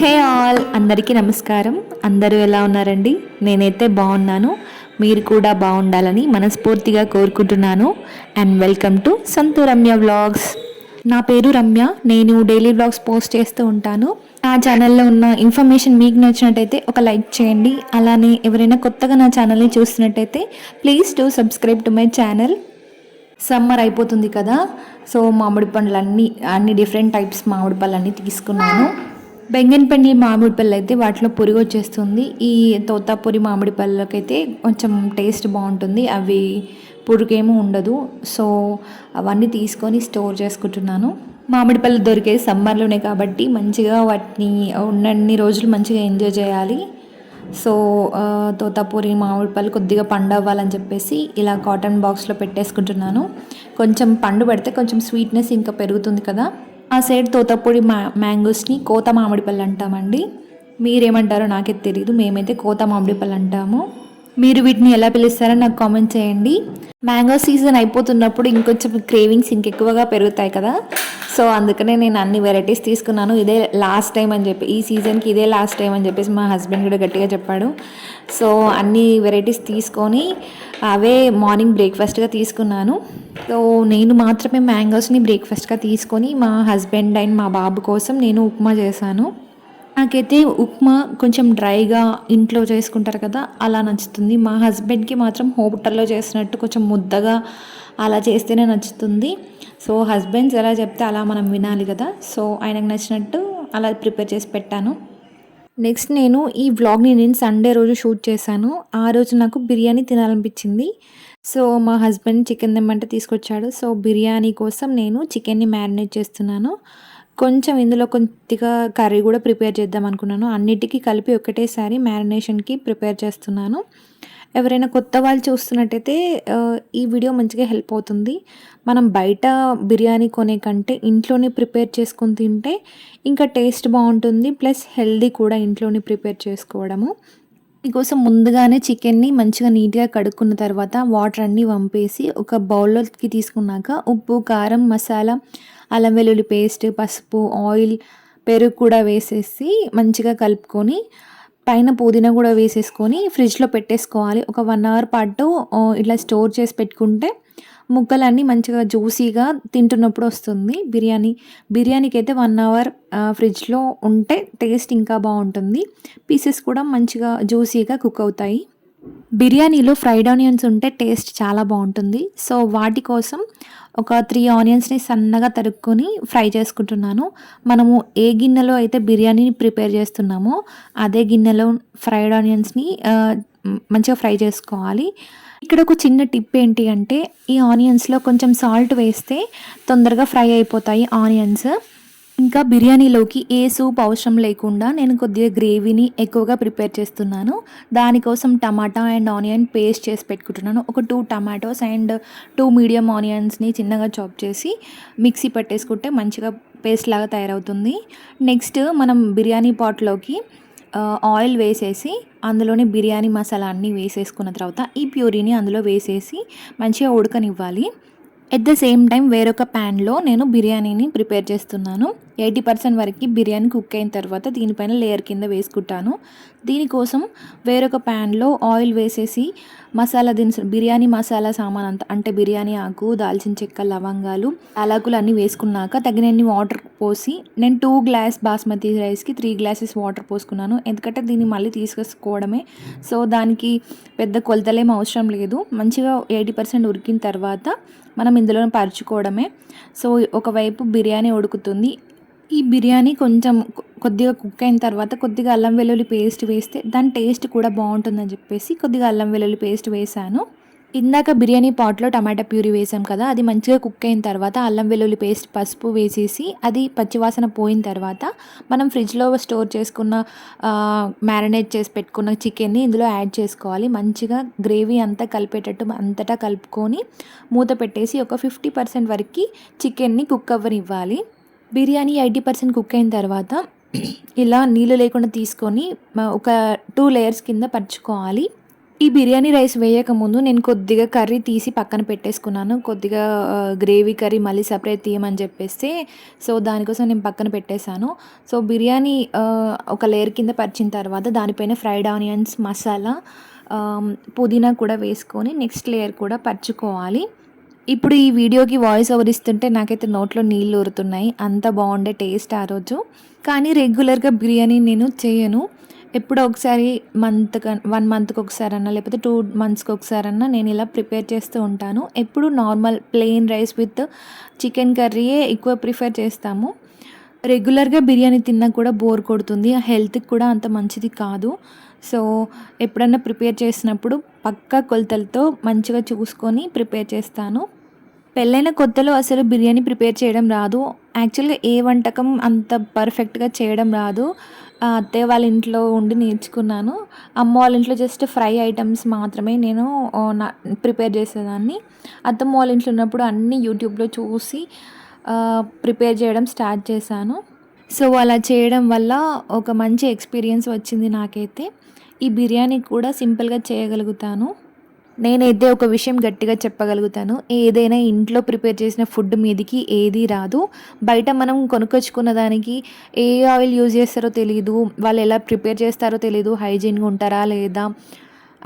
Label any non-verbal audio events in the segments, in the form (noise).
Hey all అందరికీ నమస్కారం. అందరూ ఎలా ఉన్నారండి? నేనైతే బాగున్నాను. మీరు కూడా బాగుండాలని మనస్ఫూర్తిగా కోరుకుంటున్నాను. And welcome to Santu Ramya vlogs నా పేరు రమ్య. నేను డైలీ వ్లాగ్స్ పోస్ట్ చేస్తూ ఉంటాను. నా ఛానల్లో ఉన్న ఇన్ఫర్మేషన్ మీకు నచ్చినట్టయితే ఒక లైక్ చేయండి. అలానే ఎవరైనా కొత్తగా నా ఛానల్ని చూస్తున్నట్టయితే please to subscribe to my channel summer అయిపోతుంది కదా. సో మామిడి పండ్లు అన్ని అన్ని డిఫరెంట్ టైప్స్ మామిడి పళ్ళు అన్నీ తీసుకున్నాను. బెంగన్పల్లి మామిడి పళ్ళు అయితే వాటిలో పురుగు వచ్చేస్తుంది. ఈ తోతాపురి మామిడి పళ్ళకైతే కొంచెం టేస్ట్ బాగుంటుంది. అవి పురుగేమీ ఉండదు. సో అవన్నీ తీసుకొని స్టోర్ చేసుకుంటున్నాను. మామిడి పళ్ళు దొరికేది సమ్మర్లోనే కాబట్టి మంచిగా వాటిని ఉన్నన్ని రోజులు మంచిగా ఎంజాయ్ చేయాలి. సో తోతాపూరి మామిడి పళ్ళు కొద్దిగా పండు అవ్వాలని చెప్పేసి ఇలా కాటన్ బాక్స్లో పెట్టేసుకుంటున్నాను. కొంచెం పండు పెడితే కొంచెం స్వీట్నెస్ ఇంకా పెరుగుతుంది కదా. ఆ సైడ్ తోతపొడి మా మ్యాంగోస్ని కోత మామిడి పళ్ళు అంటామండి. మీరేమంటారో నాకే తెలియదు మేమైతే కోత మామిడి పళ్ళు అంటాము. మీరు వీటిని ఎలా పిలుస్తారో నాకు కామెంట్ చేయండి. మ్యాంగో సీజన్ అయిపోతున్నప్పుడు ఇంకొంచెం క్రేవింగ్స్ ఇంకెక్కువగా పెరుగుతాయి కదా. సో అందుకనే నేను అన్ని వెరైటీస్ తీసుకున్నాను. ఇదే లాస్ట్ టైం అని చెప్పి ఈ సీజన్కి ఇదే లాస్ట్ టైం అని చెప్పేసి మా హస్బెండ్ కూడా గట్టిగా చెప్పాడు. సో అన్ని వెరైటీస్ తీసుకొని అవే మార్నింగ్ బ్రేక్ఫాస్ట్గా తీసుకున్నాను. సో నేను మాత్రమే మ్యాంగోస్ని బ్రేక్ఫాస్ట్గా తీసుకొని మా హస్బెండ్ అండ్ మా బాబు కోసం నేను ఉప్మా చేశాను. నాకైతే ఉప్మా కొంచెం డ్రైగా ఇంట్లో చేసుకుంటారు కదా అలా నచ్చుతుంది. మా హస్బెండ్కి మాత్రం హోటల్లో చేసినట్టు కొంచెం ముద్దగా అలా చేస్తేనే నచ్చుతుంది. సో హస్బెండ్స్ ఎలా చెప్తే అలా మనం వినాలి కదా. సో ఆయనకు నచ్చినట్టు అలా ప్రిపేర్ చేసి పెట్టాను. నెక్స్ట్ నేను ఈ వ్లాగ్ని నేను సండే రోజు షూట్ చేశాను. ఆ రోజు నాకు బిర్యానీ తినాలనిపించింది. సో మా హస్బెండ్ చికెన్ తెమ్మంటే తీసుకొచ్చాడు. సో బిర్యానీ కోసం నేను చికెన్ని మ్యారినేట్ చేస్తున్నాను. కొంచెం ఇందులో కొద్దిగా కర్రీ కూడా ప్రిపేర్ చేద్దాం అనుకున్నాను. అన్నిటికీ కలిపి ఒకటేసారి మ్యారినేషన్కి ప్రిపేర్ చేస్తున్నాను. ఎవరైనా కొత్త వాళ్ళు చూస్తున్నట్టయితే ఈ వీడియో మంచిగా హెల్ప్ అవుతుంది. మనం బయట బిర్యానీ కొనే కంటే ఇంట్లోనే ప్రిపేర్ చేసుకొని తింటే ఇంకా టేస్ట్ బాగుంటుంది. ప్లస్ హెల్దీ కూడా ఇంట్లోనే ప్రిపేర్ చేసుకోవడము. మీకోసం ముందుగానే చికెన్ని మంచిగా నీట్గా కడుక్కున్న తర్వాత వాటర్ అన్నీ వంపేసి ఒక బౌల్లోకి తీసుకున్నాక ఉప్పు కారం మసాలా అల్లం వెల్లుల్లి పేస్ట్ పసుపు ఆయిల్ పెరుగు కూడా వేసేసి మంచిగా కలుపుకొని పైన పుదీనా కూడా వేసేసుకొని ఫ్రిడ్జ్లో పెట్టేసుకోవాలి. ఒక వన్ అవర్ పాటు ఇట్లా స్టోర్ చేసి పెట్టుకుంటే ముక్కలన్నీ మంచిగా జ్యూసీగా తింటున్నప్పుడు వస్తుంది. బిర్యానీ బిర్యానీకి అయితే వన్ అవర్ ఫ్రిడ్జ్లో ఉంటే టేస్ట్ ఇంకా బాగుంటుంది. పీసెస్ కూడా మంచిగా జ్యూసీగా కుక్ అవుతాయి. బిర్యానీలో ఫ్రైడ్ ఆనియన్స్ ఉంటే టేస్ట్ చాలా బాగుంటుంది. సో వాటి కోసం ఒక త్రీ ఆనియన్స్ని సన్నగా తరుక్కొని ఫ్రై చేసుకుంటున్నాను. మనము ఏ గిన్నెలో అయితే బిర్యానీని ప్రిపేర్ చేస్తున్నామో అదే గిన్నెలో ఫ్రైడ్ ఆనియన్స్ని మంచిగా ఫ్రై చేసుకోవాలి. ఇక్కడ ఒక చిన్న టిప్ ఏంటి అంటే ఈ ఆనియన్స్లో కొంచెం సాల్ట్ వేస్తే తొందరగా ఫ్రై అయిపోతాయి ఆనియన్స్. ఇంకా బిర్యానీలోకి ఏ సూప్ అవసరం లేకుండా నేను కొద్దిగా గ్రేవీని ఎక్కువగా ప్రిపేర్ చేస్తున్నాను. దానికోసం టమాటా అండ్ ఆనియన్ పేస్ట్ చేసి పెట్టుకుంటున్నాను. ఒక two tomatoes and two medium ఆనియన్స్ని చిన్నగా చాప్ చేసి మిక్సీ పెట్టేసుకుంటే మంచిగా పేస్ట్ లాగా తయారవుతుంది. నెక్స్ట్ మనం బిర్యానీ పాట్లోకి ఆయిల్ వేసేసి అందులోనే బిర్యానీ మసాలా అన్నీ వేసేసుకున్న తర్వాత ఈ ప్యూరీని అందులో వేసేసి మంచిగా ఉడకనివ్వాలి. ఎట్ ద సేమ్ టైం వేరొక ప్యాన్లో నేను బిర్యానీని ప్రిపేర్ చేస్తున్నాను. ఎయిటీ పర్సెంట్ వరకు బిర్యానీ కుక్ అయిన తర్వాత దీనిపైన లేయర్ కింద వేసుకుంటాను. దీనికోసం వేరొక ప్యాన్లో ఆయిల్ వేసేసి మసాలా దినుసులు బిర్యానీ మసాలా సామాన్ అంతా అంటే బిర్యానీ ఆకు దాల్చిన చెక్క లవంగాలు అలాకులు అన్నీ వేసుకున్నాక తగినన్ని వాటర్ పోసి నేను టూ గ్లాస్ బాస్మతి రైస్కి త్రీ గ్లాసెస్ వాటర్ పోసుకున్నాను. ఎందుకంటే దీన్ని మళ్ళీ తీసుకొచ్చుకోవడమే సో దానికి పెద్ద కొలతలేం అవసరం లేదు. మంచిగా ఎయిటీ పర్సెంట్ ఉడికిన తర్వాత మనం ఇందులో పరుచుకోవడమే. సో ఒకవైపు బిర్యానీ ఉడుకుతుంది. ఈ బిర్యానీ కొంచెం కొద్దిగా కుక్ అయిన తర్వాత కొద్దిగా అల్లం వెల్లుల్లి పేస్ట్ వేస్తే దాని టేస్ట్ కూడా బాగుంటుందని చెప్పేసి కొద్దిగా అల్లం వెల్లుల్లి పేస్ట్ వేసాను. ఇందాక బిర్యానీ పాట్లో టమాటా ప్యూరీ వేసాం కదా అది మంచిగా కుక్ అయిన తర్వాత అల్లం వెల్లుల్లి పేస్ట్ పసుపు వేసేసి అది పచ్చివాసన పోయిన తర్వాత మనం ఫ్రిడ్జ్లో స్టోర్ చేసుకున్న మ్యారినేట్ చేసి పెట్టుకున్న చికెన్ని ఇందులో యాడ్ చేసుకోవాలి. మంచిగా గ్రేవీ అంతా కలిపేటట్టు అంతటా కలుపుకొని మూత పెట్టేసి ఒక ఫిఫ్టీ పర్సెంట్ వరకు చికెన్ని కుక్ అవ్వనివ్వాలి. బిర్యానీ ఎయిటీ పర్సెంట్ కుక్ అయిన తర్వాత (clears throat) ఇలా నీళ్ళు లేకుండా తీసుకొని ఒక టూ లేయర్స్ కింద పరుచుకోవాలి. ఈ బిర్యానీ రైస్ వేయకముందు నేను కొద్దిగా కర్రీ తీసి పక్కన పెట్టేసుకున్నాను. కొద్దిగా గ్రేవీ కర్రీ మళ్ళీ సపరేట్ తీయమని చెప్పేస్తే సో దానికోసం నేను పక్కన పెట్టేశాను. సో బిర్యానీ ఒక లేయర్ కింద పరిచిన తర్వాత దానిపైన ఫ్రైడ్ ఆనియన్స్ మసాలా పుదీనా కూడా వేసుకొని నెక్స్ట్ లేయర్ కూడా పరుచుకోవాలి. ఇప్పుడు ఈ వీడియోకి వాయిస్ ఓవర్ ఇస్తుంటే నాకైతే నోట్లో నీళ్ళు ఊరుతున్నాయి. అంత బాగుండే టేస్ట్ ఆ రోజు. కానీ రెగ్యులర్గా బిర్యానీ నేను చేయను. ఎప్పుడో ఒకసారి మంత్ వన్ మంత్కి ఒకసారి అన్నా లేకపోతే టూ మంత్స్కి ఒకసారి అన్నా నేను ఇలా ప్రిపేర్ చేస్తూ ఉంటాను. ఎప్పుడు normal plain rice with chicken కర్రీయే ఎక్కువ ప్రిఫర్ చేస్తాము. రెగ్యులర్గా బిర్యానీ తిన్నా కూడా బోర్ కొడుతుంది. హెల్త్కి కూడా అంత మంచిది కాదు. సో ఎప్పుడన్నా ప్రిపేర్ చేసినప్పుడు పక్కా కొలతలతో మంచిగా చూసుకొని ప్రిపేర్ చేస్తాను. పెళ్ళైన కొత్తలో అసలు బిర్యానీ ప్రిపేర్ చేయడం రాదు. యాక్చువల్గా ఏ వంటకం అంత పర్ఫెక్ట్గా చేయడం రాదు. అత్తయ్య వాళ్ళ ఇంట్లో ఉండి నేర్చుకున్నాను. అమ్మ వాళ్ళ ఇంట్లో జస్ట్ ఫ్రై ఐటమ్స్ మాత్రమే నేను నా ప్రిపేర్ చేసేదాన్ని. అత్తమ్మ వాళ్ళ ఇంట్లో ఉన్నప్పుడు అన్నీ యూట్యూబ్లో చూసి ప్రిపేర్ చేయడం స్టార్ట్ చేశాను. సో అలా చేయడం వల్ల ఒక మంచి ఎక్స్పీరియన్స్ వచ్చింది నాకైతే. ఈ బిర్యానీ కూడా సింపుల్గా చేయగలుగుతాను. నేనైతే ఒక విషయం గట్టిగా చెప్పగలుగుతాను. ఏదైనా ఇంట్లో ప్రిపేర్ చేసిన ఫుడ్ మీదకి ఏది రాదు. బయట మనం కొనుక్కొచ్చుకున్న దానికి ఏ ఆయిల్ యూజ్ చేస్తారో తెలియదు వాళ్ళు ఎలా ప్రిపేర్ చేస్తారో తెలియదు హైజీన్గా ఉంటారా లేదా?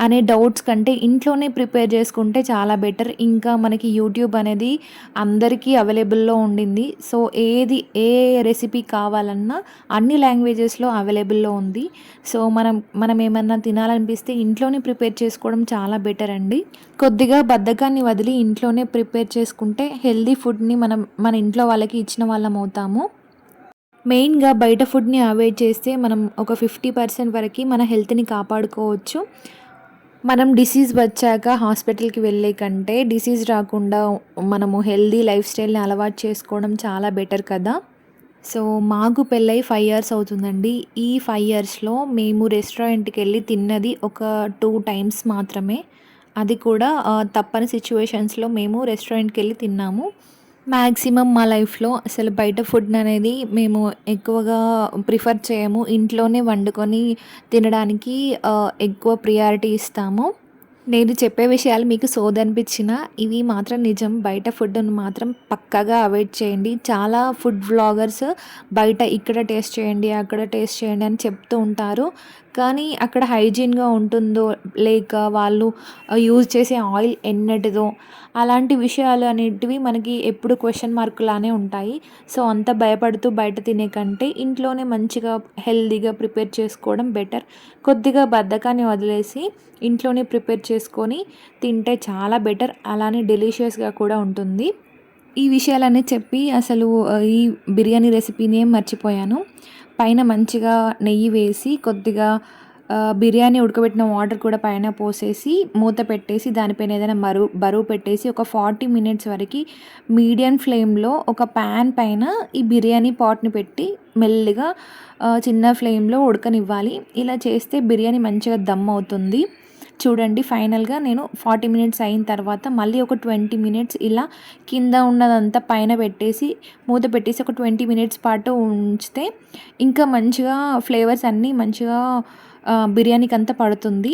అనే డౌట్స్ కంటే ఇంట్లోనే ప్రిపేర్ చేసుకుంటే చాలా బెటర్. ఇంకా మనకి యూట్యూబ్ అనేది అందరికీ అవైలబుల్లో ఉండింది. సో ఏది ఏ రెసిపీ కావాలన్నా అన్ని లాంగ్వేజెస్లో అవైలబుల్లో ఉంది. సో మనం మనం ఏమన్నా తినాలనిపిస్తే ఇంట్లోనే ప్రిపేర్ చేసుకోవడం చాలా బెటర్ అండి. కొద్దిగా బద్ధకాన్ని వదిలి ఇంట్లోనే ప్రిపేర్ చేసుకుంటే హెల్దీ ఫుడ్ని మనం మన ఇంట్లో వాళ్ళకి ఇచ్చిన వాళ్ళం అవుతాము. మెయిన్గా బయట ఫుడ్ని అవాయిడ్ చేస్తే మనం ఒక ఫిఫ్టీ పర్సెంట్ వరకు మన హెల్త్ని కాపాడుకోవచ్చు. మనం డిసీజ్ వచ్చాక హాస్పిటల్కి వెళ్ళే కంటే డిసీజ్ రాకుండా మనము హెల్దీ లైఫ్ స్టైల్ని అలవాటు చేసుకోవడం చాలా బెటర్ కదా. సో మాకు పెళ్ళై ఫైవ్ ఇయర్స్ అవుతుందండి. ఈ ఫైవ్ ఇయర్స్లో మేము రెస్టారెంట్కి వెళ్ళి తిన్నది ఒక టూ టైమ్స్ మాత్రమే. అది కూడా తప్పని సిచ్యువేషన్స్లో మేము రెస్టారెంట్కి వెళ్ళి తిన్నాము. మ్యాక్సిమం మా లైఫ్లో అసలు బయట ఫుడ్ అనేది మేము ఎక్కువగా ప్రిఫర్ చేయము. ఇంట్లోనే వండుకొని తినడానికి ఎక్కువ ప్రియారిటీ ఇస్తాము. నేను చెప్పే విషయాలు మీకు సోది ఇవి మాత్రం నిజం. బయట ఫుడ్ను మాత్రం పక్కాగా అవాయిడ్ చేయండి. చాలా ఫుడ్ వ్లాగర్స్ బయట ఇక్కడ టేస్ట్ చేయండి అక్కడ టేస్ట్ చేయండి అని చెప్తూ ఉంటారు. కానీ అక్కడ హైజీన్గా ఉంటుందో లేక వాళ్ళు యూజ్ చేసే ఆయిల్ ఎన్నటిదో అలాంటి విషయాలు అనేటివి మనకి ఎప్పుడు క్వశ్చన్ మార్కులానే ఉంటాయి. సో అంత భయపడుతూ బయట తినే కంటే ఇంట్లోనే మంచిగా హెల్దీగా ప్రిపేర్ చేసుకోవడం బెటర్. కొద్దిగా బద్ధకాన్ని వదిలేసి ఇంట్లోనే ప్రిపేర్ చేసుకొని తింటే చాలా బెటర్ అలానే డెలిషియస్గా కూడా ఉంటుంది. ఈ విషయాలన్నీ చెప్పి అసలు ఈ బిర్యానీ రెసిపీని ఏం మర్చిపోయాను. పైన మంచిగా నెయ్యి వేసి కొద్దిగా బిర్యానీ ఉడకబెట్టిన వాటర్ కూడా పైన పోసేసి మూత పెట్టేసి దానిపైన ఏదైనా మరువు బరువు పెట్టేసి ఒక ఫార్టీ మినిట్స్ వరకు మీడియం ఫ్లేమ్లో ఒక ప్యాన్ పైన ఈ బిర్యానీ పాట్ని పెట్టి మెల్లిగా చిన్న ఫ్లేమ్లో ఉడకనివ్వాలి. ఇలా చేస్తే బిర్యానీ మంచిగా దమ్ అవుతుంది. చూడండి ఫైనల్గా నేను ఫార్టీ మినిట్స్ అయిన తర్వాత మళ్ళీ ఒక ట్వంటీ మినిట్స్ ఇలా కింద ఉన్నదంతా పైన పెట్టేసి మూత పెట్టేసి ఒక ట్వంటీ మినిట్స్ పాటు ఉంచితే ఇంకా మంచిగా ఫ్లేవర్స్ అన్నీ మంచిగా బిర్యానీకి అంతా పడుతుంది.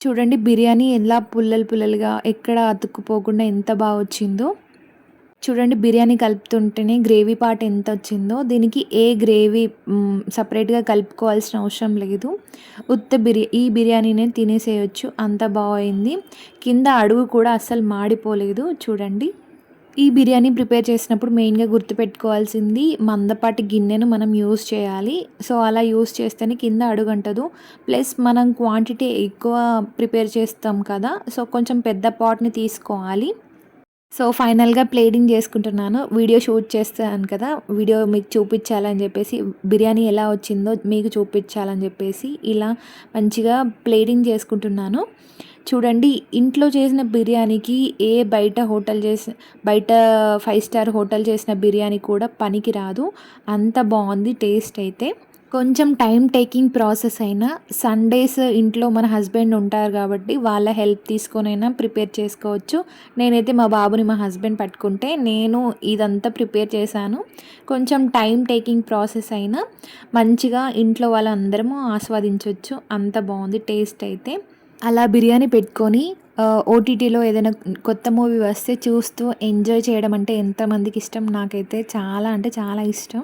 చూడండి బిర్యానీ ఎలా పుల్లలు పుల్లలుగా ఎక్కడ అతుక్కుపోకుండా ఎంత బాగా వచ్చిందో చూడండి బిర్యానీ కలుపుతుంటేనే గ్రేవీ పార్ట్ ఎంత వచ్చిందో దీనికి ఏ గ్రేవీ సపరేట్గా కలుపుకోవాల్సిన అవసరం లేదు. ఉత్త బిర్యా ఈ బిర్యానీనే తినేసేయచ్చు అంత బాగైంది కింద అడుగు కూడా అస్సలు మాడిపోలేదు చూడండి. ఈ బిర్యానీ ప్రిపేర్ చేసినప్పుడు మెయిన్గా గుర్తుపెట్టుకోవాల్సింది మందపాటి గిన్నెను మనం యూస్ చేయాలి. సో అలా యూస్ చేస్తేనే కింద అడుగంటదు. ప్లస్ మనం క్వాంటిటీ ఎక్కువ ప్రిపేర్ చేస్తాం కదా సో కొంచెం పెద్ద పాట్ని తీసుకోవాలి. సో ఫైనల్గా ప్లేటింగ్ చేసుకుంటున్నాను. వీడియో షూట్ చేస్తాను కదా వీడియో మీకు చూపించాలని చెప్పేసి బిర్యానీ ఎలా వచ్చిందో మీకు చూపించాలని చెప్పేసి ఇలా మంచిగా ప్లేటింగ్ చేసుకుంటున్నాను. చూడండి ఇంట్లో చేసిన బిర్యానీకి ఏ బయట హోటల్ చేసిన బయట ఫైవ్ స్టార్ హోటల్ చేసిన బిర్యానీ కూడా పనికి రాదు. అంత బాగుంది టేస్ట్ అయితే. కొంచెం టైం టేకింగ్ ప్రాసెస్ అయినా సండేస్ ఇంట్లో మన హస్బెండ్ ఉంటారు కాబట్టి వాళ్ళ హెల్ప్ తీసుకొనైనా ప్రిపేర్ చేసుకోవచ్చు. నేనైతే మా బాబుని మా హస్బెండ్ పట్టుకుంటే నేను ఇదంతా ప్రిపేర్ చేశాను. కొంచెం టైం టేకింగ్ ప్రాసెస్ అయినా మంచిగా ఇంట్లో వాళ్ళందరము ఆస్వాదించవచ్చు అంత బాగుంది టేస్ట్ అయితే. అలా బిర్యానీ పెట్టుకొని ఓటీటీలో ఏదైనా కొత్త మూవీ వస్తే చూస్తూ ఎంజాయ్ చేయడం అంటే ఎంతమందికి ఇష్టం? నాకైతే చాలా అంటే చాలా ఇష్టం.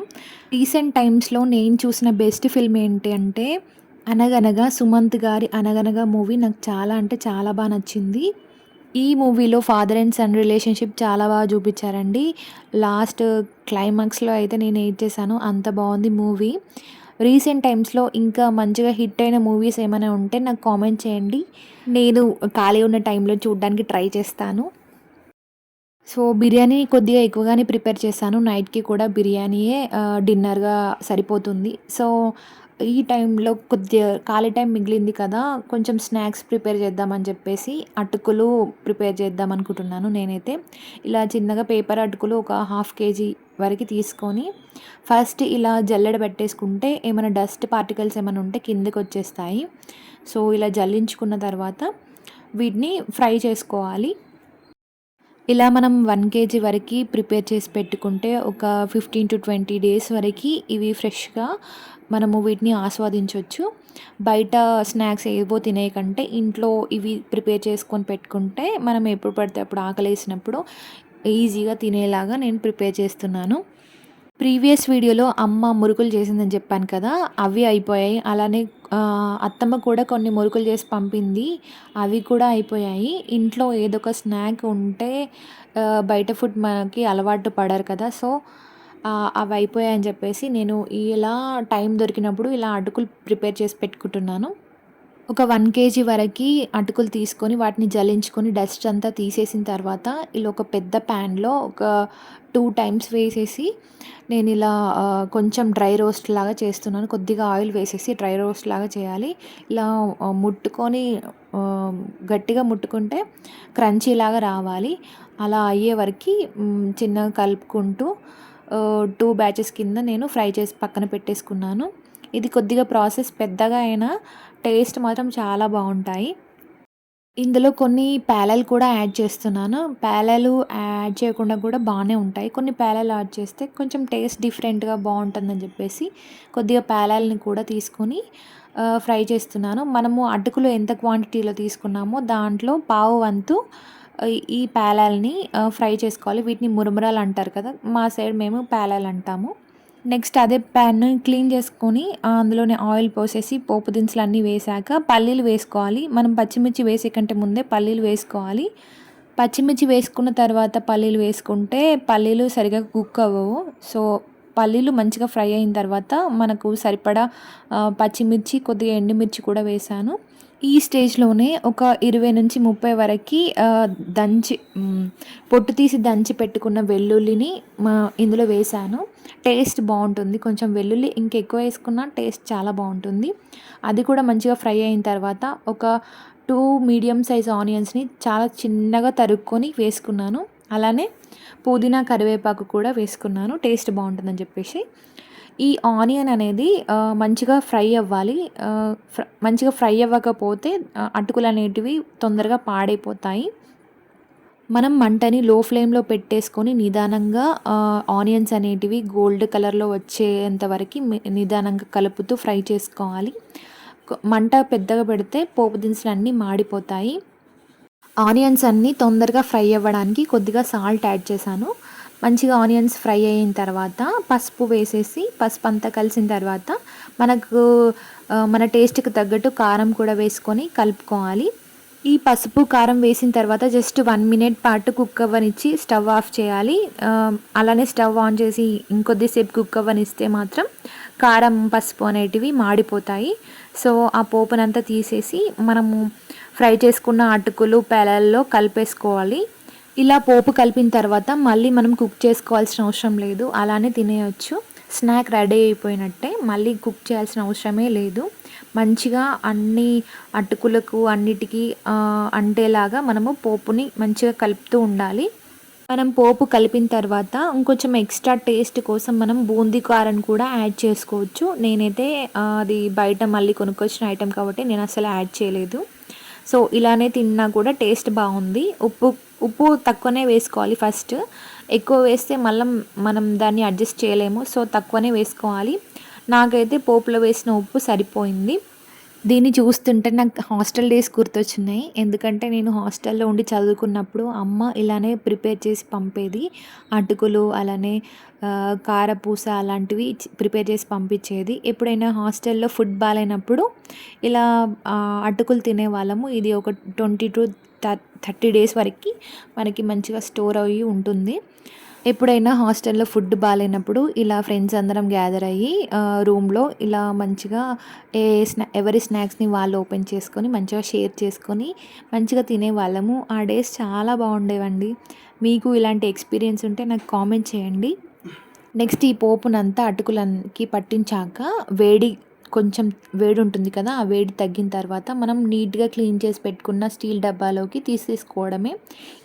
రీసెంట్ టైమ్స్లో నేను చూసిన బెస్ట్ ఫిల్మ్ ఏంటి అంటే అనగనగా సుమంత్ గారి అనగనగా మూవీ నాకు చాలా అంటే చాలా బాగా నచ్చింది. ఈ మూవీలో ఫాదర్ అండ్ సన్ రిలేషన్షిప్ చాలా బాగా చూపించారండి. లాస్ట్ క్లైమాక్స్లో అయితే నేను ఏం చేశాను? అంత బాగుంది మూవీ. రీసెంట్ టైమ్స్లో ఇంకా మంచిగా హిట్ అయిన మూవీస్ ఏమైనా ఉంటే నాకు కామెంట్ చేయండి. నేను ఖాళీ ఉన్న టైంలో చూడడానికి ట్రై చేస్తాను. సో బిర్యానీ కొద్దిగా ఎక్కువగానే ప్రిపేర్ చేశాను. నైట్కి కూడా బిర్యానీయే డిన్నర్గా సరిపోతుంది. సో ఈ టైంలో కొద్దిగా ఖాళీ టైం మిగిలింది కదా కొంచెం స్నాక్స్ ప్రిపేర్ చేద్దామని చెప్పేసి అటుకులు ప్రిపేర్ చేద్దాం అనుకుంటున్నాను నేనైతే. ఇలా చిన్నగా పేపర్ అటుకులు ఒక హాఫ్ కేజీ వరకు తీసుకొని ఫస్ట్ ఇలా జల్లెడ పెట్టేసుకుంటే ఏమైనా డస్ట్ పార్టికల్స్ ఏమైనా ఉంటే కిందకి వచ్చేస్తాయి. సో ఇలా జల్లించుకున్న తర్వాత వీటిని ఫ్రై చేసుకోవాలి. ఇలా మనం వన్ కేజీ వరకు ప్రిపేర్ చేసి పెట్టుకుంటే ఒక ఫిఫ్టీన్ టు ట్వంటీ డేస్ వరకు ఇవి ఫ్రెష్గా మనము వీటిని ఆస్వాదించవచ్చు బయట స్నాక్స్ ఏవో తినేయకంటే ఇంట్లో ఇవి ప్రిపేర్ చేసుకొని పెట్టుకుంటే మనం ఎప్పుడు పడితే అప్పుడు ఆకలేసినప్పుడు ఈజీగా తినేలాగా నేను ప్రిపేర్ చేస్తున్నాను. ప్రీవియస్ వీడియోలో అమ్మ మురుకులు చేసిందని చెప్పాను కదా అవి అయిపోయాయి. అలానే అత్తమ్మ కూడా కొన్ని మురుకులు చేసి పంపింది. అవి కూడా అయిపోయాయి. ఇంట్లో ఏదో ఒక స్నాక్ ఉంటే బయట ఫుడ్ మనకి అలవాటు పడరు కదా. సో అవి అయిపోయాయని చెప్పేసి నేను ఇలా టైం దొరికినప్పుడు ఇలా అటుకులు ప్రిపేర్ చేసి పెట్టుకుంటున్నాను. ఒక వన్ కేజీ వరకు అటుకులు తీసుకొని వాటిని జల్లించుకొని డస్ట్ అంతా తీసేసిన తర్వాత ఇలా ఒక పెద్ద ప్యాన్లో ఒక టూ టైమ్స్ వేసేసి నేను ఇలా కొంచెం డ్రై రోస్ట్ లాగా చేస్తున్నాను. కొద్దిగా ఆయిల్ వేసేసి డ్రై రోస్ట్ లాగా చేయాలి. ఇలా ముట్టుకొని గట్టిగా ముట్టుకుంటే క్రంచీ లాగా రావాలి. అలా అయ్యే వరకు చిన్నగా కలుపుకుంటూ టూ బ్యాచెస్ కింద నేను ఫ్రై చేసి పక్కన పెట్టేసుకున్నాను. ఇది కొద్దిగా ప్రాసెస్ పెద్దగా అయినా టేస్ట్ మాత్రం చాలా బాగుంటాయి. ఇందులో కొన్ని పేలలు కూడా యాడ్ చేస్తున్నాను. పేలలు యాడ్ చేయకుండా కూడా బాగానే ఉంటాయి. కొన్ని పేలలు యాడ్ చేస్తే కొంచెం టేస్ట్ డిఫరెంట్గా బాగుంటుందని చెప్పేసి కొద్దిగా పేలల్ని కూడా తీసుకొని ఫ్రై చేస్తున్నాను. మనము అటుకులు ఎంత క్వాంటిటీలో తీసుకున్నామో దాంట్లో పావు వంతు ఈ పేలాల్ని ఫ్రై చేసుకోవాలి. వీటిని మురమురాలు అంటారు కదా మా సైడ్ మేము పేలాలు అంటాము. నెక్స్ట్ అదే ప్యాన్ క్లీన్ చేసుకొని అందులోనే ఆయిల్ పోసేసి పోపు దినుసులు అన్నీ వేసాక పల్లీలు వేసుకోవాలి. మనం పచ్చిమిర్చి వేసే కంటే ముందే పల్లీలు వేసుకోవాలి. పచ్చిమిర్చి వేసుకున్న తర్వాత పల్లీలు వేసుకుంటే పల్లీలు సరిగా కుక్ అవ్వవు. సో పల్లీలు మంచిగా ఫ్రై అయిన తర్వాత మనకు సరిపడా పచ్చిమిర్చి కొద్దిగా ఎండుమిర్చి కూడా వేసాను. ఈ స్టేజ్లోనే ఒక ఇరవై నుంచి ముప్పై వరకు దంచి పొట్టు తీసి దంచి పెట్టుకున్న వెల్లుల్లిని ఇందులో వేసాను. టేస్ట్ బాగుంటుంది. కొంచెం వెల్లుల్లి ఇంకెక్కువ వేసుకున్న టేస్ట్ చాలా బాగుంటుంది. అది కూడా మంచిగా ఫ్రై అయిన తర్వాత ఒక టూ మీడియం సైజ్ ఆనియన్స్ని చాలా చిన్నగా తరుక్కొని వేసుకున్నాను. అలానే పుదీనా కరివేపాకు కూడా వేసుకున్నాను. టేస్ట్ బాగుంటుందని చెప్పేసి. ఈ ఆనియన్ అనేది మంచిగా ఫ్రై అవ్వాలి. మంచిగా ఫ్రై అవ్వకపోతే అటుకులు అనేటివి తొందరగా పాడైపోతాయి. మనం మంటని లో ఫ్లేమ్లో పెట్టేసుకొని నిదానంగా ఆనియన్స్ అనేటివి గోల్డ్ కలర్లో వచ్చేంత వరకు నిదానంగా కలుపుతూ ఫ్రై చేసుకోవాలి. మంట పెద్దగా పెడితే పోపు దినుసులు అన్నీ మాడిపోతాయి. ఆనియన్స్ అన్నీ తొందరగా ఫ్రై అవ్వడానికి కొద్దిగా సాల్ట్ యాడ్ చేశాను. మంచిగా ఆనియన్స్ ఫ్రై అయిన తర్వాత పసుపు వేసేసి పసుపు అంతా కలిసిన తర్వాత మనకు మన టేస్ట్కి తగ్గట్టు కారం కూడా వేసుకొని కలుపుకోవాలి. ఈ పసుపు కారం వేసిన తర్వాత జస్ట్ వన్ మినిట్ పాటు కుక్ అవ్వనిచ్చి స్టవ్ ఆఫ్ చేయాలి. అలానే స్టవ్ ఆన్ చేసి ఇంకొద్దిసేపు కుక్ అవ్వనిస్తే మాత్రం కారం పసుపు అనేటివి మాడిపోతాయి. సో ఆ పోపునంతా తీసేసి మనము ఫ్రై చేసుకున్న అటుకులు పేలల్లో కలిపేసుకోవాలి. ఇలా పోపు కలిపిన తర్వాత మళ్ళీ మనం కుక్ చేసుకోవాల్సిన అవసరం లేదు. అలానే తినేయచ్చు. స్నాక్ రెడీ అయిపోయినట్టే మళ్ళీ కుక్ చేయాల్సిన అవసరమే లేదు. మంచిగా అన్ని అటుకులకు అన్నిటికీ అంటేలాగా మనము పోపుని మంచిగా కలుపుతూ ఉండాలి. మనం పోపు కలిపిన తర్వాత ఇంకొంచెం ఎక్స్ట్రా టేస్ట్ కోసం మనం బూందీ కారం కూడా యాడ్ చేసుకోవచ్చు. నేనైతే అది బయట మళ్ళీ కొనుక్కొచ్చిన ఐటెం కాబట్టి నేను అసలు యాడ్ చేయలేదు. సో ఇలానే తిన్నా కూడా టేస్ట్ బాగుంది. ఉప్పు ఉప్పు తక్కువనే వేసుకోవాలి ఫస్ట్. ఎక్కువ వేస్తే మళ్ళీ మనం దాన్ని అడ్జస్ట్ చేయలేము. సో తక్కువనే వేసుకోవాలి. నాకైతే పోపులో వేసిన ఉప్పు సరిపోయింది. దీన్ని చూస్తుంటే నాకు హాస్టల్ డేస్ గుర్తొచ్చినాయి. ఎందుకంటే నేను హాస్టల్లో ఉండి చదువుకున్నప్పుడు అమ్మ ఇలానే ప్రిపేర్ చేసి పంపేది. అటుకులు అలానే కారపూస అలాంటివి ప్రిపేర్ చేసి పంపించేది. ఎప్పుడైనా హాస్టల్లో ఫుడ్ బాగాలేనప్పుడు ఇలా అటుకులు అటుకులు తినేవాళ్ళము. ఇది ఒక ట్వంటీ టు థర్టీ డేస్ వరకు మనకి మంచిగా స్టోర్ అయ్యి ఉంటుంది. ఎప్పుడైనా హాస్టల్లో ఫుడ్ బాగాలేనప్పుడు ఇలా ఫ్రెండ్స్ అందరం గ్యాదర్ అయ్యి రూమ్లో ఇలా మంచిగా ఏ స్నా ఎవరి స్నాక్స్ని వాళ్ళు ఓపెన్ చేసుకొని మంచిగా షేర్ చేసుకొని మంచిగా తినేవాళ్ళము. ఆ డేస్ చాలా బాగుండేవండి. మీకు ఇలాంటి ఎక్స్పీరియన్స్ ఉంటే నాకు కామెంట్ చేయండి. నెక్స్ట్ ఈ పోపునంతా అటుకులకి పట్టించాక వేడి కొంచెం వేడి ఉంటుంది కదా ఆ వేడి తగ్గిన తర్వాత మనం నీట్గా క్లీన్ చేసి పెట్టుకున్న స్టీల్ డబ్బాలోకి తీసేసుకోవడమే.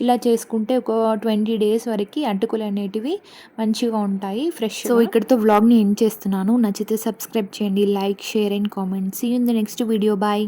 ఇలా చేసుకుంటే ఒక ట్వంటీ డేస్ వరకు అటుకులు అనేటివి మంచిగా ఉంటాయి ఫ్రెష్ సో ఇక్కడితో వ్లాగ్ని ఎండ్ చేస్తున్నాను. నచ్చితే సబ్స్క్రైబ్ చేయండి like share and comment. See in the next video bye